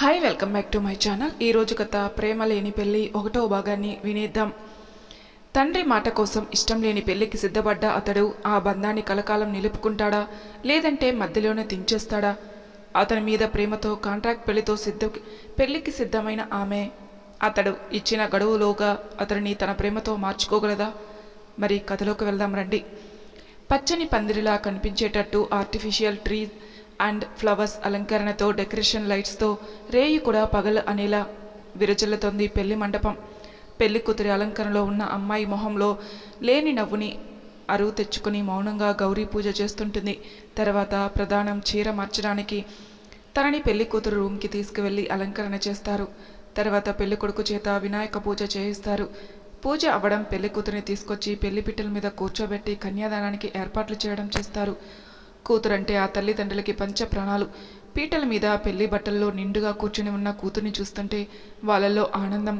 Hi welcome back to my channel ఈ కథ ప్రేమ లేని పెళ్ళి ఒకటో భాగాన్ని వినేద్దాం. తండ్రి మాట కోసం ఇష్టం లేని పెళ్ళికి సిద్ధపడ్డ అతడు ఆ బంధాన్ని కలకాలం నిలుపుకుంటాడా? లేదంటే మధ్యలోనే దించేస్తాడా? అతని మీద ప్రేమతో కాంట్రాక్ట్ పెళ్ళితో సిద్ధ పెళ్ళికి సిద్ధమైన ఆమె. అతడు ఇచ్చిన గడువులోగా అతడిని తన ప్రేమతో మార్చుకోగలదా? మరి కథలోకి వెళ్దాం రండి. పచ్చని పందిరిలా కనిపించేటట్టు ఆర్టిఫిషియల్ ట్రీ అండ్ ఫ్లవర్స్ అలంకరణతో డెకరేషన్ లైట్స్తో రేయి కూడా పగలు అనేలా విరచిల్లుతోంది పెళ్ళి మండపం. పెళ్ళి కూతురి అలంకరణలో ఉన్న అమ్మాయి మొహంలో లేని నవ్వుని అరువు తెచ్చుకుని మౌనంగా గౌరీ పూజ చేస్తుంటుంది. తర్వాత ప్రధానం చీర మార్చడానికి తనని పెళ్ళి కూతురు రూమ్కి తీసుకువెళ్ళి అలంకరణ చేస్తారు. తర్వాత పెళ్ళి కొడుకు చేత వినాయక పూజ చేయిస్తారు. పూజ అవ్వడం పెళ్ళి కూతురిని తీసుకొచ్చి పెళ్ళి పిట్టల మీద కూర్చోబెట్టి కన్యాదానానికి ఏర్పాట్లు చేయడం చేస్తారు. కూతురంటే ఆ తల్లిదండ్రులకి పంచ ప్రాణాలు పీటల మీద పెళ్ళి బట్టల్లో నిండుగా కూర్చుని ఉన్న కూతుర్ని చూస్తుంటే వాళ్ళల్లో ఆనందం.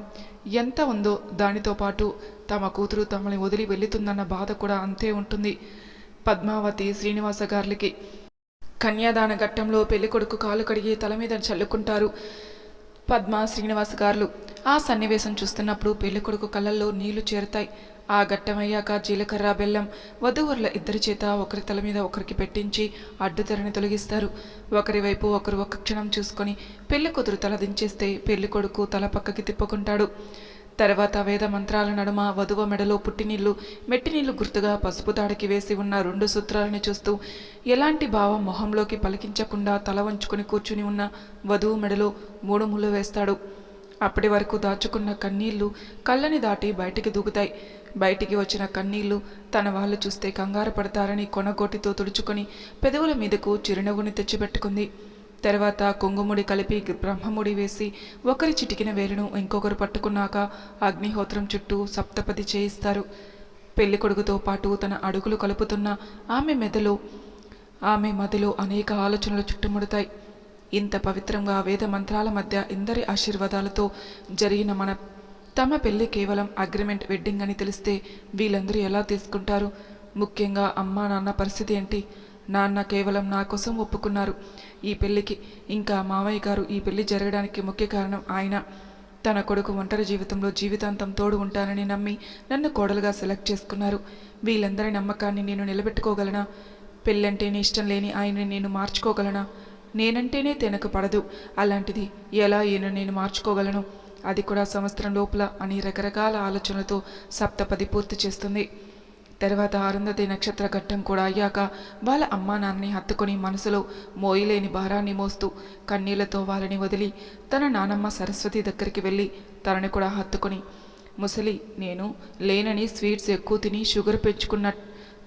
ఎంత ఉందో దానితో పాటు తమ కూతురు తమని వదిలి వెళుతుందన్న బాధ కూడా అంతే ఉంటుంది. పద్మావతి శ్రీనివాస గార్లకి. కన్యాదాన ఘట్టంలో పెళ్ళికొడుకు కాలు కడిగి తల మీద చల్లుకుంటారు పద్మ శ్రీనివాస గారులు. ఆ సన్నివేశం చూస్తున్నప్పుడు పెళ్ళికొడుకు కళ్ళల్లో నీళ్ళు చేరుతాయి. ఆ ఘట్టమయ్యాక జీలకర్ర బెల్లం వధువరుల ఇద్దరి చేత ఒకరి తల మీద ఒకరికి పెట్టించి అడ్డుతెరని తొలగిస్తారు. ఒకరి వైపు ఒకరు ఒక క్షణం చూసుకొని పెళ్ళి కూతురు తల దించేస్తే పెళ్ళి కొడుకు తల పక్కకి తిప్పుకుంటాడు. తర్వాత వేద మంత్రాల నడుమ వధువ మెడలో పుట్టినీళ్ళు మెట్టినీళ్ళు గుర్తుగా పసుపు తాడికి వేసి ఉన్న రెండు సూత్రాలని చూస్తూ ఎలాంటి భావం మొహంలోకి పలికించకుండా తల వంచుకొని కూర్చుని ఉన్న వధువు మెడలో మూడు ముళ్ళు వేస్తాడు. అప్పటి వరకు దాచుకున్న కన్నీళ్ళు కళ్ళని దాటి బయటికి దూకుతాయి. బయటికి వచ్చిన కన్నీళ్ళు తన వాళ్ళు చూస్తే కంగారు పడతారని కొనగోటితో తుడుచుకొని పెదవుల మీదకు చిరునవ్వుని తెచ్చిపెట్టుకుంది. తర్వాత కొంగుముడి కలిపి బ్రహ్మముడి వేసి ఒకరి చిటికిన వేలును ఇంకొకరు పట్టుకున్నాక అగ్నిహోత్రం చుట్టూ సప్తపది చేయిస్తారు. పెళ్ళి కొడుకుతో పాటు తన అడుగులు కలుపుతున్న ఆమె మెదలో ఆమె మదిలో అనేక ఆలోచనలు చుట్టుముడతాయి. ఇంత పవిత్రంగా వేద మంత్రాల మధ్య ఇందరి ఆశీర్వాదాలతో జరిగిన మన తమ పెళ్ళి కేవలం అగ్రిమెంట్ వెడ్డింగ్ అని తెలిస్తే వీళ్ళందరూ ఎలా తీసుకుంటారు? ముఖ్యంగా అమ్మా నాన్న పరిస్థితి ఏంటి? నాన్న కేవలం నా కోసం ఒప్పుకున్నారు. ఈ పెళ్ళికి ఇంకా మామయ్య గారు ఈ పెళ్ళి జరగడానికి ముఖ్య కారణం ఆయన. తన కొడుకు ఒంటరి జీవితంలో జీవితాంతం తోడు ఉంటానని నమ్మి నన్ను కోడలుగా సెలెక్ట్ చేసుకున్నారు. వీళ్ళందరి నమ్మకాన్ని నేను నిలబెట్టుకోగలనా? పెళ్ళంటేనే ఇష్టం లేని ఆయన్ని నేను మార్చుకోగలనా? నేనంటేనే తినక పడదు అలాంటిది ఎలా ఈయన నేను మార్చుకోగలను? అది కూడా సంవత్సరం లోపల అని రకరకాల ఆలోచనలతో సప్తపది పూర్తి చేస్తుంది. తర్వాత అరుంధతి నక్షత్ర ఘట్టం కూడా అయ్యాక వాళ్ళ అమ్మా నాన్నని హత్తుకొని మనసులో మోయలేని భారాన్ని మోస్తూ కన్నీళ్ళతో వాళ్ళని వదిలి తన నానమ్మ సరస్వతి దగ్గరికి వెళ్ళి తనని కూడా హత్తుకొని ముసలి నేను లేనని స్వీట్స్ ఎక్కువ తిని షుగర్ పెంచుకున్న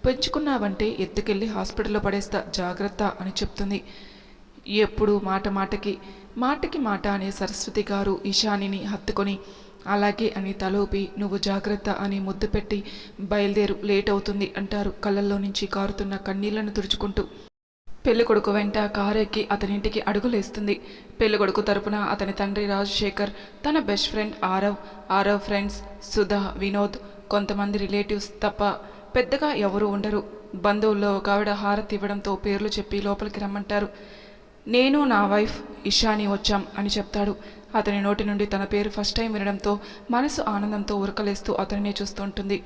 పెంచుకున్నావంటే ఎత్తుకెళ్ళి హాస్పిటల్లో పడేస్తా జాగ్రత్త అని చెప్తుంది. ఎప్పుడు మాట మాటకి మాటకి మాట అనే సరస్వతి గారు ఈశానిని హత్తుకొని అలాగే అని తలోపి నువ్వు జాగ్రత్త అని ముద్దు పెట్టి బయలుదేరు లేట్ అవుతుంది అంటారు కళ్ళల్లో నుంచి కారుతున్న కన్నీళ్ళను తుడుచుకుంటూ. పెళ్ళికొడుకు వెంట కారెక్కి అతనింటికి అడుగులేస్తుంది. పెళ్ళికొడుకు తరపున అతని తండ్రి రాజశేఖర్ తన best friend Aarav Aarav friends Sudha Vinod కొంతమంది రిలేటివ్స్ తప్ప పెద్దగా ఎవరూ ఉండరు. బంధువుల్లో ఒక ఆవిడ హారతి ఇవ్వడంతో పేర్లు చెప్పి లోపలికి రమ్మంటారు. నేను నా వైఫ్ ఇషాని వచ్చాం అని చెప్తాడు. అతని నోటి నుండి తన పేరు ఫస్ట్ టైం వినడంతో మనసు ఆనందంతో ఉరకలేస్తూ అతనినే చూస్తుంటుంది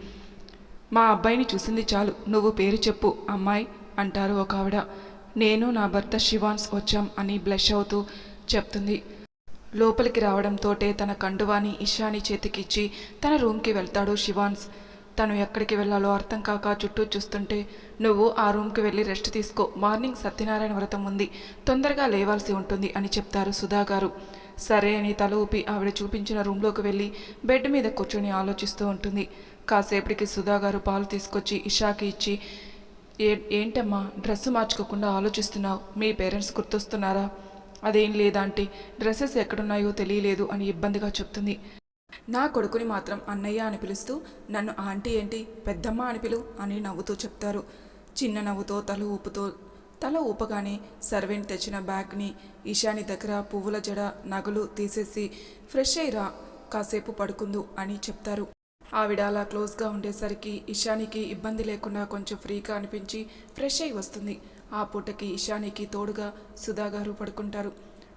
మా అబ్బాయిని చూసింది చాలు. నువ్వు పేరు చెప్పు అమ్మాయి అంటారు ఒక ఆవిడ. నేను నా భర్త శివాన్స్ వచ్చాం అని బ్లష్ అవుతూ చెప్తుంది. లోపలికి రావడంతోటే తన కండువాని ఇషాని చేతికిచ్చి తన రూమ్కి వెళ్తాడు శివాన్స్. తను ఎక్కడికి వెళ్ళాలో అర్థం కాక చుట్టూ చూస్తుంటే నువ్వు ఆ రూమ్కి వెళ్ళి రెస్ట్ తీసుకో. మార్నింగ్ సత్యనారాయణ వ్రతం ఉంది. తొందరగా లేవాల్సి ఉంటుంది అని చెప్తారు సుధా గారు. సరే అని తల ఊపి ఆవిడ చూపించిన రూమ్లోకి వెళ్ళి బెడ్ మీద కూర్చొని ఆలోచిస్తూ ఉంటుంది. కాసేపటికి సుధా గారు పాలు తీసుకొచ్చి ఇషాకి ఇచ్చి ఏ ఏంటమ్మా? డ్రెస్సు మార్చుకోకుండా ఆలోచిస్తున్నావు. మీ పేరెంట్స్ గుర్తొస్తున్నారా? అదేం లేదాంటి. డ్రెస్సెస్ ఎక్కడున్నాయో తెలియలేదు అని ఇబ్బందిగా చెప్తుంది. నా కొడుకుని మాత్రం అన్నయ్య అని పిలుస్తూ నన్ను ఆంటీ ఏంటి? పెద్దమ్మ అని పిలు అని నవ్వుతూ చెప్తారు. చిన్న నవ్వుతో తల ఊపుతో తల ఊపగానే సర్వెంట్ తెచ్చిన బ్యాగ్ని ఈశాని దగ్గర పువ్వుల జడ నగలు తీసేసి ఫ్రెష్ అయ్యిరా కాసేపు పడుకుందు అని చెప్తారు. ఆవిడ అలా క్లోజ్గా ఉండేసరికి ఇషానికి ఇబ్బంది లేకుండా కొంచెం ఫ్రీగా అనిపించి ఫ్రెష్ అయి వస్తుంది ఆ పూటకి ఇషానికి తోడుగా సుధా గారు పడుకుంటారు.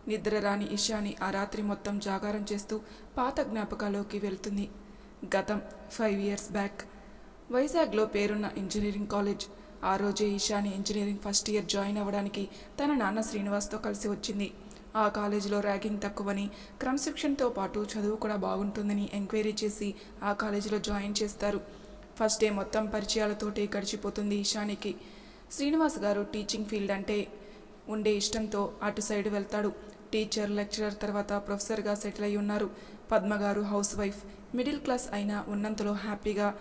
నిద్ర రాని ఇషాని ఆ రాత్రి మొత్తం జాగారం చేస్తూ పాత జ్ఞాపకాల్లోకి వెళ్తుంది. గతం ఫైవ్ ఇయర్స్ బ్యాక్. వైజాగ్లో పేరున్న ఇంజనీరింగ్ కాలేజ్. ఆ రోజే Ishani engineering first year join అవ్వడానికి తన నాన్న శ్రీనివాస్తో కలిసి వచ్చింది. ఆ కాలేజీలో ర్యాగింగ్ తక్కువని క్రమశిక్షణతో పాటు చదువు కూడా బాగుంటుందని ఎంక్వైరీ చేసి ఆ కాలేజీలో జాయిన్ చేస్తారు. ఫస్ట్ డే మొత్తం పరిచయాలతోటే గడిచిపోతుంది ఈశానికి శ్రీనివాస్ గారు టీచింగ్ ఫీల్డ్ అంటే ఉండే ఇష్టంతో అటు సైడ్ వెళ్తాడు. టీచర్ లెక్చరర్ తర్వాత ప్రొఫెసర్గా సెటిల్ అయి ఉన్నారు. పద్మగారు హౌస్ వైఫ్. మిడిల్ క్లాస్ అయినా ఉన్నంతలో హ్యాపీగా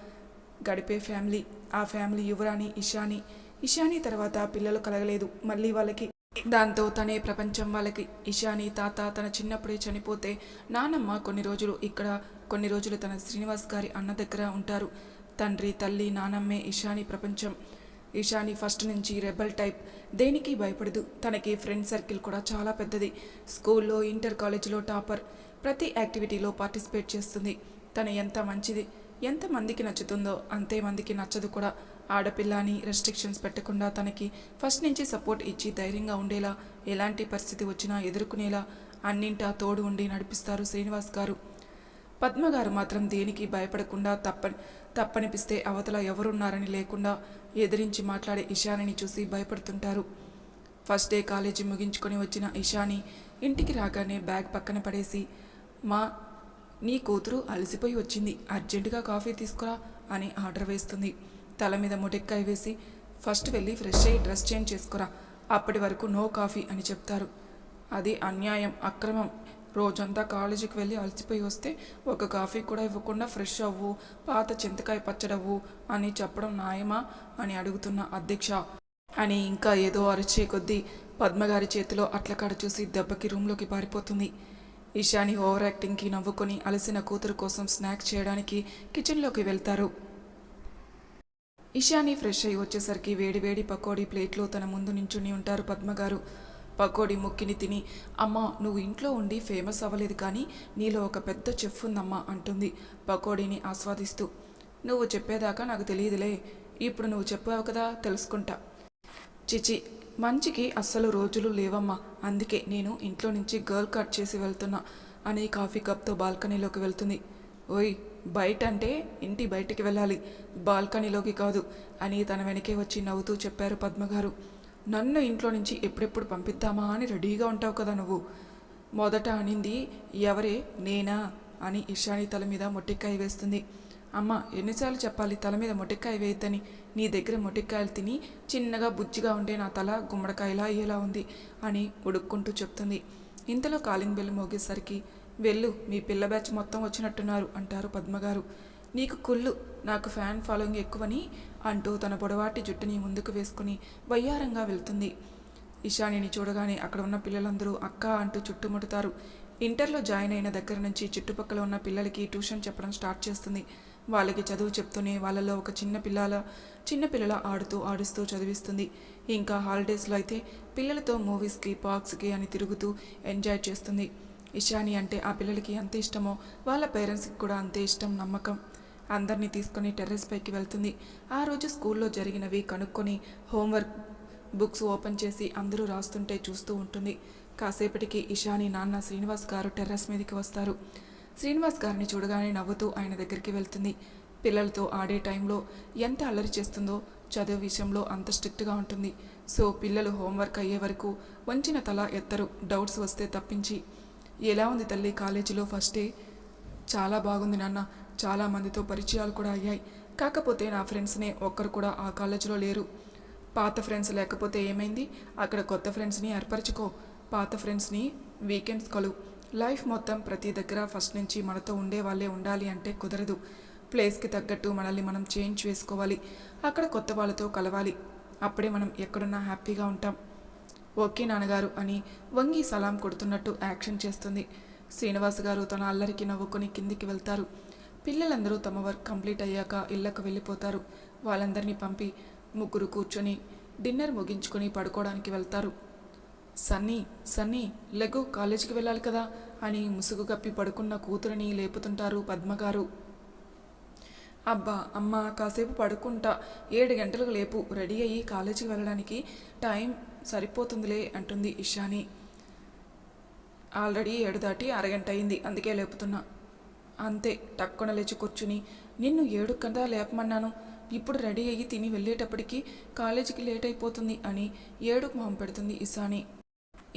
గడిపే ఫ్యామిలీ. ఆ ఫ్యామిలీ యువరాణి ఇషాని. ఇషాని తర్వాత పిల్లలు కలగలేదు. మళ్ళీ వాళ్ళకి దాంతో తనే ప్రపంచం వాళ్ళకి. ఇషాని తాత తన చిన్నప్పుడే చనిపోతే నానమ్మ కొన్ని రోజులు ఇక్కడ కొన్ని రోజులు తన శ్రీనివాస్ గారి అన్న దగ్గర ఉంటారు. తండ్రి తల్లి నానమ్మే ఇషాని ప్రపంచం. ఇషాని ఫస్ట్ నుంచి రెబల్ టైప్. దేనికి భయపడదు. తనకి ఫ్రెండ్ సర్కిల్ కూడా చాలా పెద్దది. స్కూల్లో ఇంటర్ కాలేజీలో టాపర్. ప్రతి యాక్టివిటీలో పార్టిసిపేట్ చేస్తుంది. తను ఎంత మంచిది ఎంతమందికి నచ్చుతుందో అంతే మందికి నచ్చదు కూడా. ఆడపిల్ల అని రెస్ట్రిక్షన్స్ పెట్టకుండా తనకి ఫస్ట్ నుంచి సపోర్ట్ ఇచ్చి ధైర్యంగా ఉండేలా ఎలాంటి పరిస్థితి వచ్చినా ఎదుర్కొనేలా అన్నింటా తోడు ఉండి నడిపిస్తారు శ్రీనివాస్ గారు. పద్మ గారు మాత్రం దేనికి భయపడకుండా తప్పని తప్పనిపిస్తే అవతల ఎవరున్నారని లేకుండా ఎదిరించి మాట్లాడే ఇషానిని చూసి భయపడుతుంటారు. ఫస్ట్ డే కాలేజీ ముగించుకొని వచ్చిన ఇషాని ఇంటికి రాగానే బ్యాగ్ పక్కన పడేసి మా నీ కూతురు అలసిపోయి వచ్చింది. అర్జెంటుగా కాఫీ తీసుకురా అని ఆర్డర్ వేస్తుంది. తల మీద ముటెక్కాయ వేసి ఫస్ట్ వెళ్ళి ఫ్రెష్ అయ్యి డ్రెస్ చేంజ్ చేసుకురా. అప్పటి వరకు నో కాఫీ అని చెప్తారు. అది అన్యాయం అక్రమం. రోజంతా కాలేజీకి వెళ్ళి అలసిపోయి వస్తే ఒక కాఫీ కూడా ఇవ్వకుండా ఫ్రెష్ అవ్వు పాత చింతకాయ పచ్చడవ్వు అని చెప్పడం న్యాయమా అని అడుగుతున్న అధ్యక్ష. అని ఇంకా ఏదో అరిచే కొద్దీ పద్మగారి చేతిలో అట్లకాడ చూసి దెబ్బకి రూమ్లోకి పారిపోతుంది. ఇషాని ఓవర్ యాక్టింగ్కి నవ్వుకొని అలసిన కూతురు కోసం స్నాక్ చేయడానికి కిచెన్లోకి వెళ్తారు. ఇషాని ఫ్రెష్ అయి వచ్చేసరికి వేడివేడి పకోడీ ప్లేట్లో తన ముందు నించుని ఉంటారు పద్మగారు. పకోడీ ముక్కిని తిని అమ్మా నువ్వు ఇంట్లో ఉండి ఫేమస్ అవ్వలేదు కానీ నీలో ఒక పెద్ద చెఫ్ ఉందమ్మా అంటుంది పకోడీని ఆస్వాదిస్తూ. నువ్వు చెప్పేదాకా నాకు తెలియదులే. ఇప్పుడు నువ్వు చెప్పావు కదా తెలుసుకుంటా. చిచి మంచికి అస్సలు రోజులు లేవమ్మా. అందుకే నేను ఇంట్లో నుంచి గర్ల్ కట్ చేసి వెళ్తున్నా అని కాఫీ కప్తో బాల్కనీలోకి వెళ్తుంది. ఓయ్ బయట అంటే ఇంటి బయటికి వెళ్ళాలి. బాల్కనీలోకి కాదు అని తన వెనకే వచ్చి నవ్వుతూ చెప్పారు పద్మగారు. నన్ను ఇంట్లో నుంచి ఎప్పుడెప్పుడు పంపిద్దామా అని రెడీగా ఉంటావు కదా నువ్వు. మొదట అనింది ఎవరే? నేనా? అని ఇషాని తల మీద మొట్టికాయ వేస్తుంది. అమ్మ ఎన్నిసార్లు చెప్పాలి తల మీద మొటిక్కాయ వేయద్దని? నీ దగ్గర మొటిక్కాయలు తిని చిన్నగా బుజ్జిగా ఉండే నా తల గుమ్మడికాయలా అయ్యేలా ఉంది అని ఉడుక్కుంటూ చెప్తుంది. ఇంతలో కాలింగ్ బెల్ మోగేసరికి వెళ్ళు మీ పిల్ల బ్యాచ్ మొత్తం వచ్చినట్టున్నారు అంటారు పద్మగారు. నీకు కుళ్ళు నాకు ఫ్యాన్ ఫాలోయింగ్ ఎక్కువని అంటూ తన పొడవాటి జుట్టుని ముందుకు వేసుకుని వయ్యారంగా వెళ్తుంది. ఇషానిని చూడగానే అక్కడ ఉన్న పిల్లలందరూ అక్క అంటూ చుట్టుముడతారు. ఇంటర్లో జాయిన్ అయిన దగ్గర నుంచి చుట్టుపక్కల ఉన్న పిల్లలకి ట్యూషన్ చెప్పడం స్టార్ట్ చేస్తుంది. వాళ్ళకి చదువు చెప్తూనే వాళ్ళలో ఒక చిన్న పిల్లల చిన్న పిల్లల ఆడుతూ ఆడుస్తూ చదివిస్తుంది. ఇంకా హాలిడేస్లో అయితే పిల్లలతో మూవీస్కి పార్క్స్కి అని తిరుగుతూ ఎంజాయ్ చేస్తుంది. ఇషాని అంటే ఆ పిల్లలకి ఎంత ఇష్టమో వాళ్ళ పేరెంట్స్కి కూడా అంతే ఇష్టం నమ్మకం. అందరినీ తీసుకొని టెర్రస్ పైకి వెళ్తుంది. ఆ రోజు స్కూల్లో జరిగినవి కనుక్కొని హోంవర్క్ బుక్స్ ఓపెన్ చేసి అందరూ రాస్తుంటే చూస్తూ ఉంటుంది. కాసేపటికి ఇషాని నాన్న శ్రీనివాస్ గారు టెర్రస్ మీదకి వస్తారు. శ్రీనివాస్ గారిని చూడగానే నవ్వుతూ ఆయన దగ్గరికి వెళ్తుంది. పిల్లలతో ఆడే టైంలో ఎంత అల్లరి చేస్తుందో చదువు విషయంలో అంత స్ట్రిక్ట్గా ఉంటుంది. సో పిల్లలు హోంవర్క్ అయ్యే వరకు వంచిన తల ఎత్తరు. డౌట్స్ వస్తే తప్పించి ఎలా ఉంది తల్లి కాలేజీలో ఫస్ట్ డే? చాలా బాగుంది నాన్న. చాలా మందితో పరిచయాలు కూడా అయ్యాయి. కాకపోతే నా ఫ్రెండ్స్నే ఒక్కరు కూడా ఆ కాలేజీలో లేరు. పాత ఫ్రెండ్స్ లేకపోతే ఏమైంది? అక్కడ కొత్త ఫ్రెండ్స్ని ఏర్పరచుకో. పాత ఫ్రెండ్స్ని వీకెండ్స్ కలువు లైఫ్ మొత్తం ప్రతి దగ్గర ఫస్ట్ నుంచి మనతో ఉండే వాళ్ళే ఉండాలి అంటే కుదరదు. ప్లేస్కి తగ్గట్టు మనల్ని మనం చేంజ్ చేసుకోవాలి. అక్కడ కొత్త వాళ్ళతో కలవాలి. అప్పుడే మనం ఎక్కడున్నా హ్యాపీగా ఉంటాం. ఓకే నాన్నగారు అని వంగి సలాం కొడుతున్నట్టు యాక్షన్ చేస్తుంది. శ్రీనివాస్ గారు తన అల్లరికి నవ్వుకొని కిందికి వెళ్తారు. పిల్లలందరూ తమ వర్క్ కంప్లీట్ అయ్యాక ఇళ్ళకు వెళ్ళిపోతారు. వాళ్ళందరినీ పంపి ముగ్గురు కూర్చొని డిన్నర్ ముగించుకొని పడుకోవడానికి వెళ్తారు. సన్నీ సన్నీ లెగు కాలేజీకి వెళ్ళాలి కదా అని ముసుగు కప్పి పడుకున్న కూతురిని లేపుతుంటారు పద్మగారు. అబ్బా అమ్మ కాసేపు పడుకుంటా ఏడు గంటలకు లేపు రెడీ అయ్యి కాలేజీకి వెళ్ళడానికి టైం సరిపోతుందిలే అంటుంది ఇషాని. ఆల్రెడీ ఏడు దాటి అరగంట అయింది అందుకే లేపుతున్నా. అంతే టక్కున లేచి కూర్చుని నిన్ను ఏడు కదా లేపమన్నాను. ఇప్పుడు రెడీ అయ్యి తిని వెళ్ళేటప్పటికి కాలేజీకి లేట్ అయిపోతుంది అని ఏడు మొహం పెడుతుంది ఇషాని.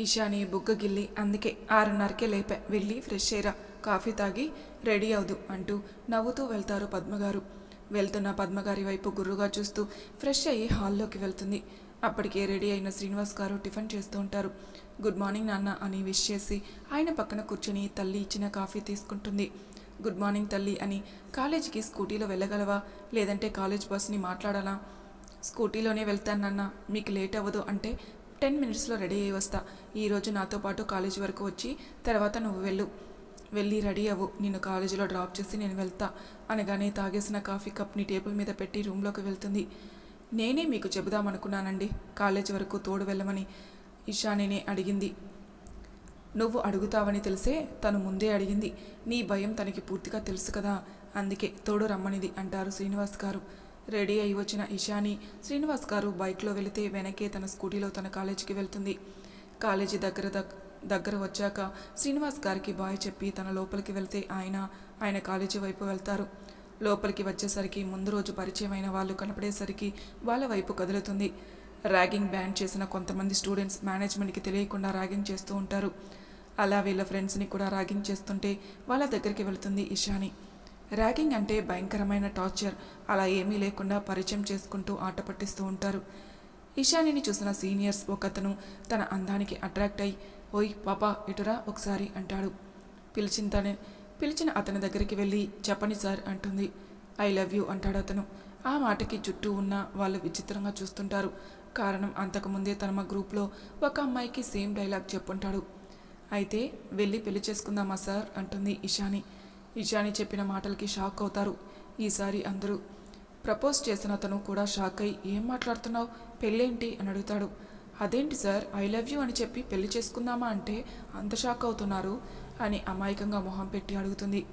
ఇషాని బుగ్గ గిల్లి అందుకే ఆరున్నరకే లేపా. వెళ్ళి ఫ్రెష్ అయ్యరా కాఫీ తాగి రెడీ అవుదు అంటూ నవ్వుతూ వెళ్తారు పద్మగారు. వెళ్తున్న పద్మగారి వైపు గుర్రుగా చూస్తూ ఫ్రెష్ అయ్యి హాల్లోకి వెళ్తుంది. అప్పటికే రెడీ అయిన శ్రీనివాస్ గారు టిఫిన్ చేస్తూ ఉంటారు. గుడ్ మార్నింగ్ నాన్న అని విష్ చేసి ఆయన పక్కన కూర్చుని తల్లి ఇచ్చిన కాఫీ తీసుకుంటుంది. గుడ్ మార్నింగ్ తల్లి అని కాలేజీకి స్కూటీలో వెళ్ళగలవా? లేదంటే కాలేజ్ బస్ని మాట్లాడాలా? స్కూటీలోనే వెళ్తానన్న మీకు లేట్ అవ్వదు అంటే టెన్ మినిట్స్లో రెడీ అయ్యి వస్తా. ఈరోజు నాతో పాటు కాలేజీ వరకు వచ్చి తర్వాత నువ్వు వెళ్ళు. వెళ్ళి రెడీ అవ్వు. నిన్ను కాలేజీలో డ్రాప్ చేసి నేను వెళ్తా. అనగానే తాగేసిన కాఫీ కప్ని టేబుల్ మీద పెట్టి రూమ్లోకి వెళ్తుంది. నేనే మీకు చెబుదామనుకున్నానండి. కాలేజీ వరకు తోడు వెళ్ళమని. ఇషానినే అడిగింది. నువ్వు అడుగుతావని తెలిసే తను ముందే అడిగింది. నీ భయం తనకి పూర్తిగా తెలుసు కదా. అందుకే తోడు రమ్మనిది అంటారు శ్రీనివాస్ గారు. రెడీ అయి వచ్చిన ఇషాని శ్రీనివాస్ గారు బైక్లో వెళితే వెనకే తన స్కూటీలో తన కాలేజీకి వెళ్తుంది. కాలేజీ దగ్గర దగ్ దగ్గర వచ్చాక శ్రీనివాస్ గారికి బాయ్ చెప్పి తన లోపలికి వెళ్తే ఆయన ఆయన కాలేజీ వైపు వెళ్తారు. లోపలికి వచ్చేసరికి ముందు రోజు పరిచయమైన వాళ్ళు కనపడేసరికి వాళ్ళ వైపు కదులుతుంది. ర్యాగింగ్ బ్యాన్ చేసిన కొంతమంది స్టూడెంట్స్ మేనేజ్మెంట్కి తెలియకుండా ర్యాగింగ్ చేస్తూ ఉంటారు. అలా వీళ్ళ ఫ్రెండ్స్ని కూడా ర్యాగింగ్ చేస్తుంటే వాళ్ళ దగ్గరికి వెళుతుంది ఇషాని ర్యాగింగ్ అంటే భయంకరమైన టార్చర్. అలా ఏమీ లేకుండా పరిచయం చేసుకుంటూ ఆట పట్టిస్తూ ఉంటారు. ఇషానిని చూసిన సీనియర్స్ ఒకతను తన అందానికి అట్రాక్ట్ అయి ఓయ్ పాపా ఇటురా ఒకసారి అంటాడు. పిలిచిన తనే పిలిచిన అతని దగ్గరికి వెళ్ళి చెప్పని సార్ అంటుంది. ఐ లవ్ యూ అంటాడు అతను. ఆ మాటకి చుట్టూ ఉన్న వాళ్ళు విచిత్రంగా చూస్తుంటారు. కారణం అంతకుముందే తన మా గ్రూప్లో ఒక అమ్మాయికి సేమ్ డైలాగ్ చెప్పుంటాడు. అయితే వెళ్ళి పెళ్ళి చేసుకుందామా సార్? అంటుంది ఇషాని. ఇషాని చెప్పిన మాటలకి షాక్ అవుతారు. ఈసారి అందరూ ప్రపోజ్ చేసిన అతను కూడా షాక్ అయి ఏం మాట్లాడుతున్నావు? పెళ్ళేంటి? అని అడుగుతాడు. అదేంటి సార్? ఐ లవ్ యూ అని చెప్పి పెళ్ళి చేసుకుందామా అంటే అంత షాక్ అవుతున్నారు అని అమాయకంగా మొహం పెట్టి అడుగుతుంది.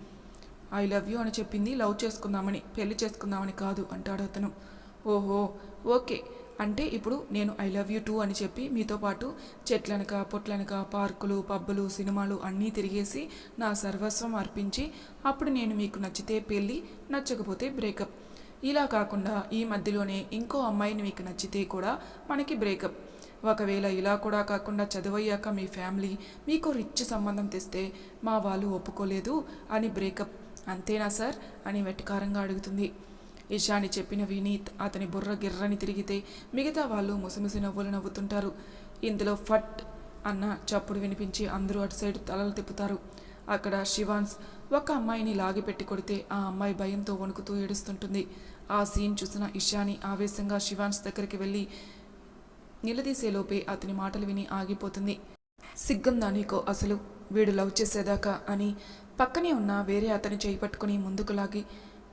ఐ లవ్ యూ అని చెప్పింది లవ్ చేసుకుందామని పెళ్ళి చేసుకుందామని కాదు అంటాడు అతను. ఓహో ఓకే. అంటే ఇప్పుడు నేను ఐ లవ్ యూ టూ అని చెప్పి మీతో పాటు చెట్లనక పొట్లనక పార్కులు పబ్బులు సినిమాలు అన్నీ తిరిగేసి నా సర్వస్వం అర్పించి అప్పుడు నేను మీకు నచ్చితే పెళ్ళి నచ్చకపోతే బ్రేకప్. ఇలా కాకుండా ఈ మధ్యలోనే ఇంకో అమ్మాయిని మీకు నచ్చితే కూడా మనకి బ్రేకప్. ఒకవేళ ఇలా కూడా కాకుండా చదువయ్యాక మీ ఫ్యామిలీ మీకు రిచ్ సంబంధం తెస్తే మా వాళ్ళు ఒప్పుకోలేదు అని బ్రేకప్. అంతేనా సార్? అని వెటకారంగా అడుగుతుంది. ఇషాని చెప్పిన వినీత్ అతని బుర్ర గిర్రని తిరిగితే మిగతా వాళ్ళు ముసిముసి నవ్వులు నవ్వుతుంటారు. ఇందులో ఫట్ అన్న చప్పుడు వినిపించి అందరూ అటు సైడ్ తలలు తిప్పుతారు. అక్కడ శివాన్స్ ఒక అమ్మాయిని లాగిపెట్టి కొడితే ఆ అమ్మాయి భయంతో వణుకుతూ ఏడుస్తుంటుంది. ఆ సీన్ చూసిన ఇషాని ఆవేశంగా శివాన్స్ దగ్గరికి వెళ్ళి నిలదీసేలోపే అతని మాటలు విని ఆగిపోతుంది. సిగ్గుందా నీకో అసలు వీడు లవ్ చేసేదాకా అని పక్కనే ఉన్న వేరే అతని చేయి పట్టుకుని ముందుకు లాగి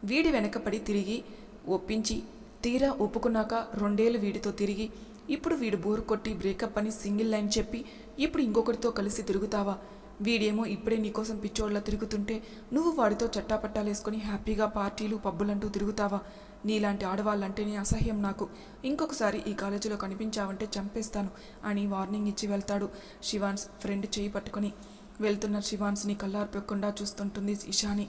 వీడి వెనకపడి తిరిగి ఒప్పించి తీరా ఒప్పుకున్నాక రెండేళ్ళు వీడితో తిరిగి ఇప్పుడు వీడు బోరు కొట్టి బ్రేకప్ అని సింగిల్ లైన్ చెప్పి ఇప్పుడు ఇంకొకరితో కలిసి తిరుగుతావా? వీడేమో ఇప్పుడే నీకోసం పిచ్చోళ్ళ తిరుగుతుంటే నువ్వు వాడితో చట్టాపట్టాలేసుకొని హ్యాపీగా పార్టీలు పబ్బులంటూ తిరుగుతావా? నీలాంటి ఆడవాళ్ళంటేనే అసహ్యం నాకు. ఇంకొకసారి ఈ కాలేజీలో కనిపించావంటే చంపేస్తాను అని వార్నింగ్ ఇచ్చి వెళ్తాడు శివాన్స్ ఫ్రెండ్ చేయి పట్టుకొని. వెళ్తున్న శివాన్స్ని కళ్ళార్పెక్కకుండా చూస్తుంటుంది ఇషాని.